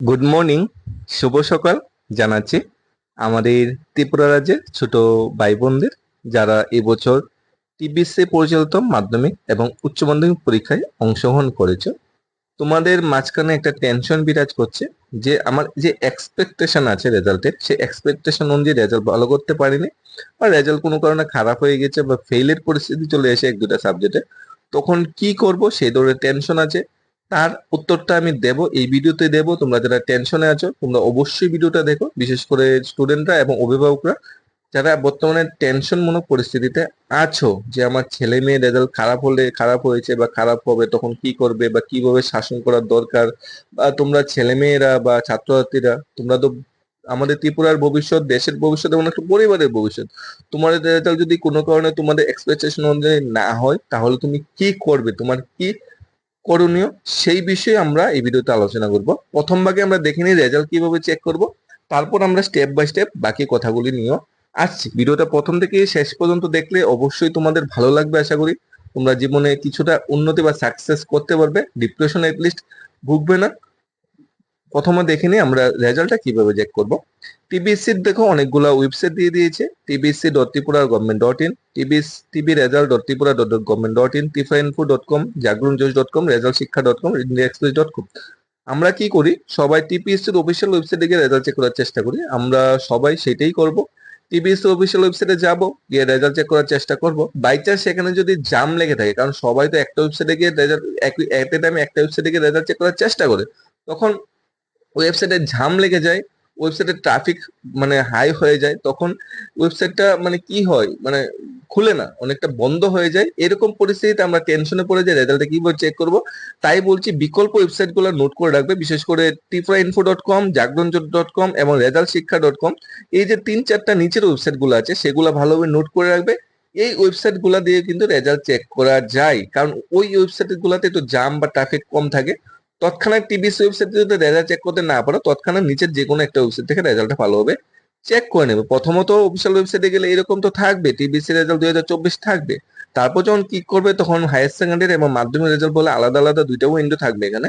Good morning শুভ সকাল জানাচ্ছি আমাদের ত্রিপুরা রাজ্যের ছোট ভাই বোনদের যারা এবছর টিবিসি পরিচালিত মাধ্যমিক এবং উচ্চ মাধ্যমিক পরীক্ষায় অংশগ্রহণ করেছে। তোমাদের মাঝখানে একটা টেনশন বিরাজ করছে যে আমার যে এক্সপেকটেশন আছে রেজাল্টের সেই এক্সপেকটেশন অনুযায়ী রেজাল্ট ভালো করতে পারিনি বা রেজাল্ট কোনো কারণে খারাপ হয়ে গেছে বা ফেইলের পরিস্থিতি চলে এসে এক দুটা সাবজেক্টে তখন কি করব? সেই ধরনের টেনশন আছে। তার উত্তরটা আমি দেব, এই ভিডিওতে দেব। তোমরা যারা টেনশনে আছো, তোমরা অবশ্যই ভিডিওটা দেখো। বিশেষ করে স্টুডেন্টরা এবং অভিভাবকরা, যারা বর্তমানে টেনশনমূলক পরিস্থিতিতে আছো, যে আমার ছেলে মেয়ে রেজাল্ট খারাপ হলে খারাপ হয়েছে বা খারাপ হবে, তখন কি করবে বা কীভাবে শাসন করার দরকার? বা তোমরা ছেলে মেয়েরা বা ছাত্রছাত্রীরা, তোমরা তো আমাদের ত্রিপুরার ভবিষ্যৎ, দেশের ভবিষ্যৎ এবং একটা পরিবারের ভবিষ্যৎ। তোমাদের রেজাল্ট যদি কোনো কারণে তোমাদের এক্সপেকটেশন অনুযায়ী না হয়, তাহলে তুমি কি করবে? তোমার কি করণীয়। সেই বিষয়ে আমরা এই ভিডিওতে আলোচনা করব। প্রথম ভাগে আমরা দেখে নিই রেজাল্ট কীভাবে চেক করব। তারপর আমরা স্টেপ বাই স্টেপ বাকি কথাগুলি নিয়েও আসছি। ভিডিওটা প্রথম থেকে শেষ পর্যন্ত দেখলে অবশ্যই তোমাদের ভালো লাগবে আশা করি। তোমরা জীবনে কিছুটা উন্নতি বা সাকসেস করতে পারবে। ডিপ্রেশন এটলিস্ট ভুগবে না। প্রথমে দেখে নিই আমরা রেজাল্টটা কীভাবে চেক করব। টিবিএসসির দেখো অনেকগুলো ওয়েবসাইট দিয়ে দিয়েছে। TBSC dot Tripura government dot in TBS TB result dot Tripura dot government dot in Tifa info dot com Jagran Josh dot com result Shiksha dot com India Express dot com আমরা কি করি? সবাই টিপিএসসির official ওয়েবসাইটে গিয়ে result check করার চেষ্টা করি। আমরা সবাই সেটাই করব। টিবিএসসি অফিসিয়াল ওয়েবসাইটে যাব, গিয়ে রেজাল্ট চেক করার চেষ্টা করব। বাই চান্স সেখানে যদি জাম লেগে থাকে, কারণ সবাই তো একটা ওয়েবসাইটে গিয়ে রেজাল্ট এট এ টাইমে একটা ওয়েবসাইটে গিয়ে রেজাল্ট চেক করার চেষ্টা করে, তখন ওয়েবসাইটে ঝাম লেগে যায় ওয়েবসাইটে ট্রাফিক মানে হাই হয়ে যায়, তখন ওয়েবসাইটটা মানে কি হয়? মানে খুলে না, অনেকটা বন্ধ হয়ে যায়। এরকম পরিস্থিতিতে আমরা টেনশনে পড়ে যাই রেজাল্টটা কীভাবে চেক করব? তাই বলছি, বিকল্প ওয়েবসাইটগুলো নোট করে রাখবে, বিশেষ করে টিফরা ইনফো ডট কম জাগরণ ডট কম এবং রেজাল্ট শিক্ষা ডট কম এই যে তিন চারটা নিচের ওয়েবসাইটগুলো আছে, সেগুলো ভালোভাবে নোট করে রাখবে। এই ওয়েবসাইটগুলা দিয়ে কিন্তু রেজাল্ট চেক করা যায়, কারণ ওই ওয়েবসাইট গুলাতে একটু জাম বা ট্রাফিক কম থাকে। তৎক্ষণাৎ টিবিএস ওয়েবসাইটে যদি রেজাল্ট চেক করতে না পারো, তৎক্ষণাৎ নিচের যে কোনো একটা ওয়েবসাইট থেকে রেজাল্টটা ভালোভাবে চেক করে নেবে। প্রথমত অফিসিয়াল ওয়েবসাইটে গেলে এরকম তো থাকবে টিবিসি রেজাল্ট দুই হাজার চব্বিশ থাকবে। তারপর যখন ক্লিক করবে, তখন হায়ার সেকেন্ডারি এবং মাধ্যমিক রেজাল্ট বলে আলাদা আলাদা দুইটা উইন্ডো থাকবে এখানে।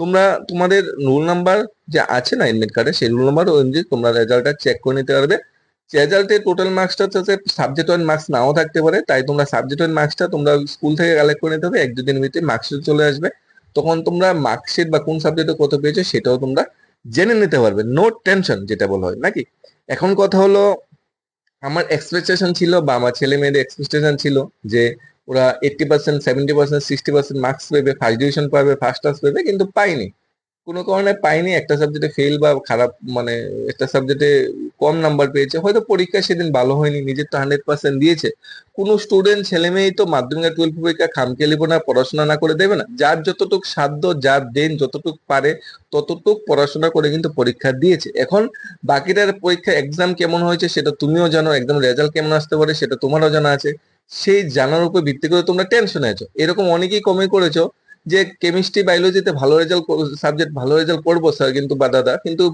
তোমরা, তোমাদের রোল নাম্বার যে আছে না এডমিট কার্ডে সেই রোল নাম্বার অনুযায়ী তোমরা রেজাল্টটা চেক করে নিতে পারবে। রেজাল্টের টোটাল মার্কসটা হচ্ছে সাবজেক্ট ওয়াইজ মার্কস নাও থাকতে পারে, তাই তোমরা সাবজেক্ট ওয়াইজ মার্কসটা তোমরা স্কুল থেকে কালেক্ট করে নিতে হবে। এক দুদিনের ভিতরে মার্কস চলে আসবে। তখন তোমরা মার্কশিট বা কোন সাবজেক্টে কত পেয়েছ সেটাও তোমরা জেনে নিতে পারবে। নো টেনশন যেটা বলা হয়, নাকি? এখন কথা হলো, আমার এক্সপেকটেশন ছিল বা আমার ছেলে মেয়েদের এক্সপেকটেশন ছিল যে ওরা eighty percent seventy percent sixty percent marks পেবে first division পাবে ফার্স্ট ক্লাস পেবে, কিন্তু পাইনি। কোনো কারণে পাইনি। একটা সাবজেক্টে ফেল বা খারাপ মানে একটা সাবজেক্টে কম নাম্বার পেয়েছে। হয়তো পরীক্ষা সেদিন ভালো হয়নি, নিজের তো হান্ড্রেড পার্সেন্ট দিয়েছে। কোনো স্টুডেন্ট ছেলে মেয়েই তো মাধ্যমিক আর টুয়েলভ পরীক্ষা খামখেলিব না পড়াশোনা না করে দেবে না। যার যতটুক সাধ্য, যার দেন, যতটুক পারে, ততটুক পড়াশোনা করে কিন্তু পরীক্ষা দিয়েছে। এখন বাকিটার পরীক্ষা এক্সাম কেমন হয়েছে সেটা তুমিও জানো, একদম রেজাল্ট কেমন আসতে পারে সেটা তোমারও জানা আছে। সেই জানার উপর ভিত্তি করে তোমরা টেনশনে আছো। এরকম অনেকেই কমে করেছ। যে কেমিস্ট্রি বায়োলজিতে ভালো রেজাল্ট সাবজেক্ট ভালো রেজাল্ট করব স্যার কিন্তু বা দাদা, কিন্তু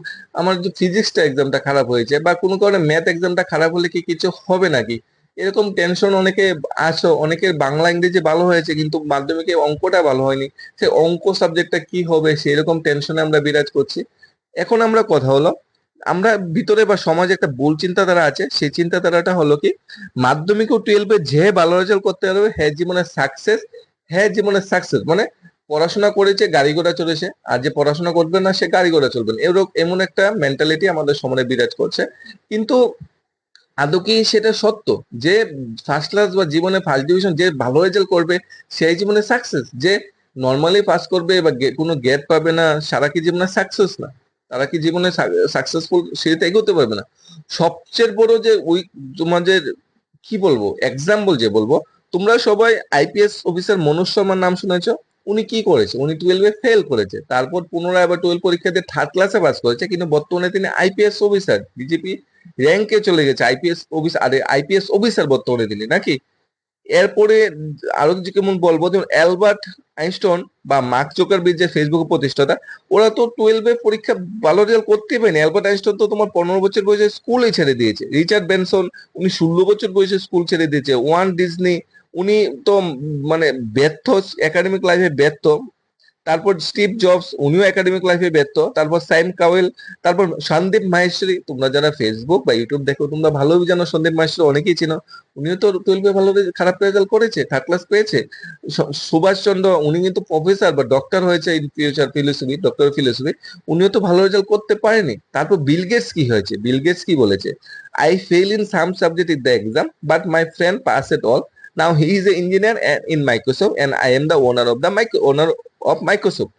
আমার যে ফিজিক্সটা এক্সামটা খারাপ হয়েছে, বা কোনো কারণে ম্যাথ এক্সামটা খারাপ হলে কি কিছু হবে নাকি? এরকম টেনশন অনেকে আসো, অনেকের বাংলা, ইংরেজি ভালো হয়েছে, কিন্তু মাধ্যমিকে অঙ্কটা ভালো হয়নি। সে অঙ্ক সাবজেক্টটা কি হবে, সেরকম টেনশনে আমরা বিরাজ করছি। এখন আমরা কথা হলো, আমরা ভিতরে বা সমাজে একটা ভুল চিন্তাধারা আছে, সেই চিন্তাধারাটা হলো কি মাধ্যমিক ও টুয়েলভে যে ভালো রেজাল্ট করতে পারবে হ্যাঁ জীবনে সাকসেস হ্যাঁ জীবনে সাকসেস মানে পড়াশোনা করেছে, গাড়ি ঘোড়া চলেছে, আর যে পড়াশোনা করবে না, সে গাড়ি ঘোড়া চলবে এরকম, এমন একটা মেন্টালিটি আমাদের সমাজে বিরাজ করছে। কিন্তু আদৌ কি সেটা সত্য? যে ফার্স্ট ক্লাস বা জীবনে ফার্স্ট ডিভিশন যে ভালো রেজাল্ট করবে, সেই জীবনে সাকসেস যে নর্মালি পাস করবে বা কোনো গেট পাবে না, সারা কি জীবনে সাকসেস না? তারা কি জীবনে সাকসেসফুল সেটা এগোতে পারবে না। সবচেয়ে বড় যে ওই তোমাদের, কি বলব এক্সাম্পল যে বলব তোমরা সবাই আইপিএস অফিসার মনোজ শর্মার নাম শুনেছ? উনি কি করেছে? উনি টুয়েলভে ফেল করেছে। তারপর পুনরায় আবার টুয়েলভ পরীক্ষাতে থার্ড ক্লাসে পাস করেছে। কিন্তু বর্তমানে তিনি আইপিএস অফিসার বিজেপি র্যাঙ্কে চলে গেছে। আইপিএস অফিস আরে আইপিএস অফিসার বর্তমানে তিনি, নাকি? এরপরে আরও কেমন বলব? যেমন অ্যালবার্ট আইনস্টন বা মার্ক জোকারবির যে ফেসবুক প্রতিষ্ঠাতা, ওরা তো টুয়েলভে পরীক্ষা ভালো রেজাল্ট করতে পারেনি। অ্যালবার্ট আইনস্টন তো তোমার পনেরো বছর বয়সে স্কুলে ছেড়ে দিয়েছে। রিচার্ড বেনসন, উনি ষোলো বছর বয়সে স্কুল ছেড়ে দিয়েছে। ওয়ান ডিজনি উনি তো মানে ব্যর্থ একাডেমিক লাইফে ব্যর্থ। তারপর স্টিভ জবস, উনিও একাডেমিক লাইফে ব্যর্থ। তারপর সাইম কাওয়েল তারপর সন্দীপ মাহেশ্বরী। তোমরা যারা ফেসবুক বা ইউটিউব দেখো, তোমরা ভালোই জানো সন্দীপ মাহেশ্বরী, অনেকেই চিনো। উনিও তো টুয়েলভে ভালো খারাপ রেজাল্ট করেছে থার্ড ক্লাস পেয়েছে। স- সুভাষ চন্দ্র, উনি কিন্তু প্রফেসর বা ডক্টর হয়েছে in future philosophy doctor philosophy উনিও তো ভালো রেজাল্ট করতে পারেনি। তারপর বিল গেটস কি হয়েছে? বিল গেটস কি বলেছে? I fail in some subject in the exam but my friend pass at all now he is a engineer in Microsoft and I am the owner of the owner of Microsoft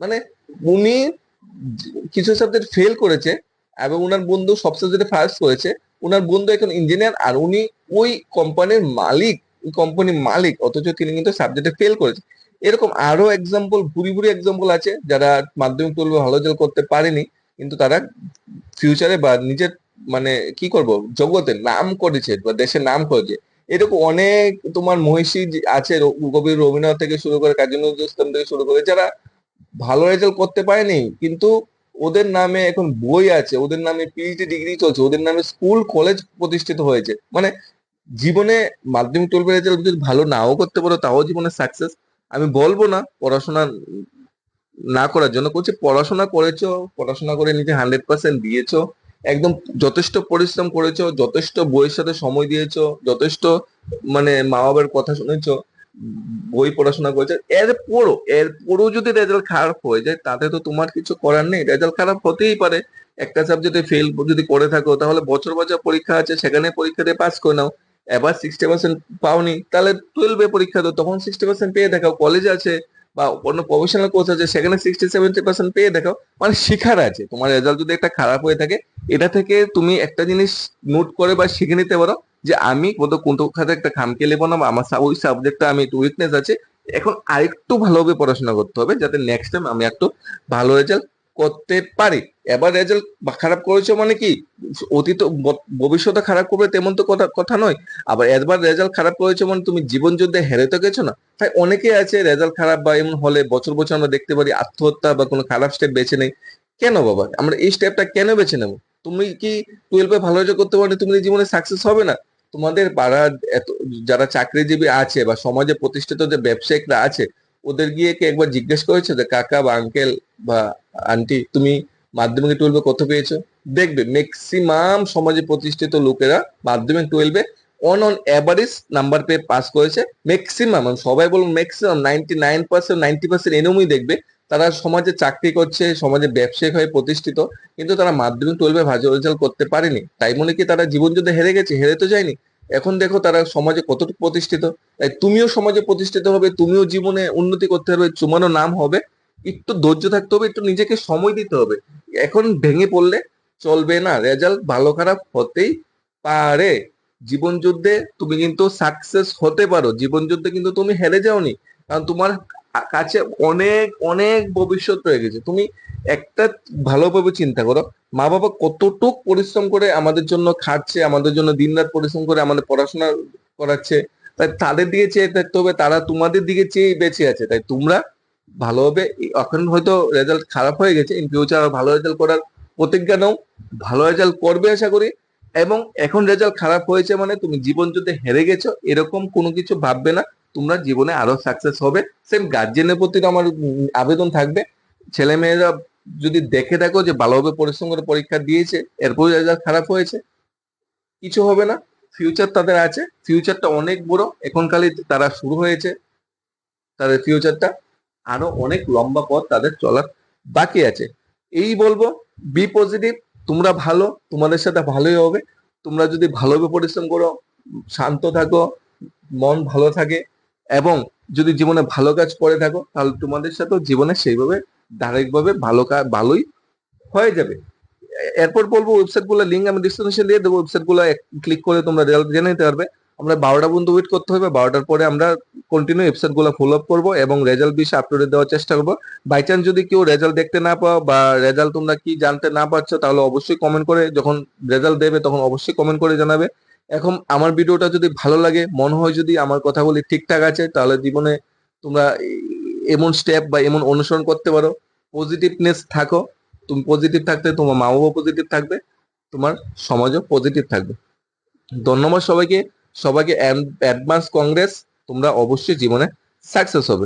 মানে উনি কিছু subject fail করেছে, এবং উনার বন্ধু সব সাবজেক্টে first করেছে। উনার বন্ধু এখন ইঞ্জিনিয়ার আর উনি ওই কোম্পানির মালিক, ওই কোম্পানির মালিক, অথচ তিনি কিন্তু সাবজেক্টে ফেল করেছে। এরকম আরও এক্সাম্পল ভুরি ভুরি এক্সাম্পল আছে, যারা মাধ্যমিক তুলবে ভালো রেজাল্ট করতে পারেনি, কিন্তু তারা ফিউচারে বা নিজের মানে কি করব জগতে নাম করেছে, বা দেশের নাম করেছে। এরকম অনেক তোমার মহিষী আছে র- কবি রবীন্দ্রনাথ থেকে শুরু করে কাজী নজরুল ইসলাম থেকে শুরু করে যারা ভালো রেজাল্ট করতে পারেনি, কিন্তু ওদের নামে এখন বই আছে, ওদের নামে পিএইচডি ডিগ্রি চলছে, ওদের নামে স্কুল কলেজ প্রতিষ্ঠিত হয়েছে। মানে জীবনে মাধ্যমিক টুয়েলভ রেজাল্ট যদি ভালো নাও করতে পারো, তাও জীবনে সাকসেস আমি বলব না পড়াশোনা না করার জন্য, বলছি পড়াশোনা করেছ, পড়াশোনা করে নিজে হান্ড্রেড পার্সেন্ট দিয়েছ। একদম যথেষ্ট পরিশ্রম করেছ, যথেষ্ট বইয়ের সাথে সময় দিয়েছ, যথেষ্ট মানে মা বাবার কথা শুনেছো, বই পড়াশোনা করেছে। এর পরও এর পরও যদি রেজাল্ট খারাপ হয়ে যায়, তাতে তো তোমার কিছু করার নেই। রেজাল্ট খারাপ হতেই পারে। একটা সাবজেক্টে ফেল যদি করে থাকো, তাহলে বছর বছর পরীক্ষা আছে, সেখানে পরীক্ষা দিয়ে পাস করে নাও। এবার সিক্সটি পার্সেন্ট পাওনি, তাহলে টুয়েলভে পরীক্ষা দাও, তখন সিক্সটি পার্সেন্ট পেয়ে দেখাও। কলেজ আছে বা অন্য প্রফেশনাল কোর্স আছে, সেখানে সিক্সটি সেভেন্টি পার্সেন্ট পেয়ে দেখো মানে শিখার আছে। তোমার রেজাল্ট যদি একটা খারাপ হয়ে থাকে, এটা থেকে তুমি একটা জিনিস নোট করে বা শিখে নিতে পারো যে আমি কোথাও কোন খাতে একটা খামকে লেবো না বা আমার ওই সাবজেক্টটা আমি একটু উইকনেস আছে। এখন আরেকটু ভালোভাবে পড়াশোনা করতে হবে, যাতে নেক্সট টাইম আমি একটু ভালো রেজাল্ট করতে পারি। এবার রেজাল্ট খারাপ করেছ মানে কি? অতীত ভবিষ্যতে খারাপ করবে তেমন তো কথা কথা নয়। আবার একবার রেজাল্ট খারাপ করেছ মানে তুমি জীবন যুদ্ধে হেরে তো গেছো না? তাই অনেকে আছে রেজাল্ট খারাপ বা এমন হলে বছর বছর আমরা দেখতে পারি আত্মহত্যা বা কোনো খারাপ স্টেপ বেছে নেই। কেন বাবা? আমরা এই স্টেপটা কেন বেছে নেব? তুমি কি টুয়েলভে ভালো রেজাল্ট করতে পারলে তুমি জীবনে সাকসেস হবে না। তোমাদের পাড়ার এত, যারা চাকরিজীবী আছে বা সমাজে প্রতিষ্ঠিত যে ব্যবসায়িকরা আছে ওদের গিয়ে কি একবার জিজ্ঞেস করেছ যে, কাকা বা আঙ্কেল বা আন্টি তুমি মাধ্যমিক টুয়েলভে কত পেয়েছ? দেখবে ম্যাক্সিমাম সমাজে প্রতিষ্ঠিত লোকেরা মাধ্যমিক টুয়েলভে অন অন অ্যাভারেজ নাম্বার পেয়ে পাস করেছে। ম্যাক্সিমাম সবাই বলুন maximum ninety nine percent ninety percent এরমই দেখবে। তারা সমাজে চাকরি করছে, সমাজে ব্যবসায়িক হয়ে প্রতিষ্ঠিত, কিন্তু তারা মাধ্যমিক টুয়েলভে ভালো রেজাল্ট করতে পারেনি। তাই মনে কি তারা জীবন যুদ্ধে হেরে গেছে? হেরে তো যায়নি। এখন দেখো তারা সমাজে কতটুকু প্রতিষ্ঠিত? তাই তুমিও সমাজে প্রতিষ্ঠিত হবে, তুমিও জীবনে উন্নতি করতে হবে চুমানো নাম হবে। একটু ধৈর্য থাকতে হবে, একটু নিজেকে সময় দিতে হবে। এখন ভেঙে পড়লে চলবে না রেজাল্ট ভালো খারাপ হতেই পারে। জীবন যুদ্ধে তুমি কিন্তু সাকসেস হতে পারো জীবন যুদ্ধে কিন্তু তুমি হেরে যাওনি। কারণ তোমার কাছে অনেক অনেক ভবিষ্যৎ রয়ে গেছে। তুমি একটা ভালোভাবে চিন্তা করো মা বাবা কতটুক পরিশ্রম করে আমাদের জন্য খাচ্ছে আমাদের জন্য দিনরাত পরিশ্রম করে আমাদের পড়াশোনা করাচ্ছে, তাই তাদের দিকে চেয়ে থাকতে হবে, তারা তোমাদের দিকে চেয়ে বেঁচে আছে। তাই তোমরা ভালোভাবে এখন হয়তো রেজাল্ট খারাপ হয়ে গেছে ইন ফিউচার ভালো রেজাল্ট করার প্রতিজ্ঞা নাও, ভালো রেজাল্ট করবে আশা করি, এবং এখন রেজাল্ট খারাপ হয়েছে মানে তুমি জীবন যুদ্ধে হেরে গেছো, এরকম কোনো কিছু ভাববে না। তোমরা জীবনে আরও সাকসেস হবে। সেম গার্জেনের প্রতি আমার আবেদন থাকবে। ছেলে মেয়েরা যদি দেখে থাকো যে ভালোভাবে পরিশ্রম করে পরীক্ষা দিয়েছে এরপর রেজাল্ট খারাপ হয়েছে, কিছু হবে না। ফিউচার তাদের আছে। ফিউচারটা অনেক বড়। এখন খালি তারা শুরু হয়েছে তাদের ফিউচারটা আরও অনেক লম্বা পথ তাদের চলার বাকি আছে। এই বলব বি পজিটিভ তোমরা ভালো, তোমাদের সাথে ভালোই হবে। তোমরা যদি ভালোভাবে পরিশ্রম করো শান্ত থাকো, মন ভালো থাকে এবং যদি জীবনে ভালো কাজ করে থাকো, তাহলে তোমাদের সাথেও জীবনে সেইভাবে ধারাবাহিকভাবে ভালো কাজ ভালোই হয়ে যাবে। এরপর বলব ওয়েবসাইটগুলো লিঙ্ক আমি ডিসক্রিপশন দিয়ে দেবো। ওয়েবসাইটগুলো ক্লিক করে তোমরা রেজাল্ট জেনে নিতে পারবে। আমরা বারোটা পর্যন্ত ওয়েট করতে হবে। বারোটার পরে আমরা কন্টিনিউ ওয়েবসাইটগুলো ফলো আপ করব এবং রেজাল্ট বিষয়ে আপলোডে দেওয়ার চেষ্টা করব। বাই চান্স যদি কেউ রেজাল্ট দেখতে না পাও বা রেজাল্ট তোমরা কি জানতে না পারছ, তাহলে অবশ্যই কমেন্ট করে, যখন রেজাল্ট দেবে তখন অবশ্যই কমেন্ট করে জানাবে। এখন আমার ভিডিওটা যদি ভালো লাগে, মনে হয় যদি আমার কথাগুলি ঠিকঠাক আছে, তাহলে জীবনে তোমরা এমন স্টেপ বা এমন অনুসরণ করতে পারো। পজিটিভনেস থাকো। তুমি পজিটিভ থাকতে, তোমার মা বাবা পজিটিভ থাকবে, তোমার সমাজও পজিটিভ থাকবে। ধন্যবাদ সবাইকে। সবাইকে অ্যাডভান্স কংগ্রেস তোমরা অবশ্যই জীবনে সাকসেস হবে।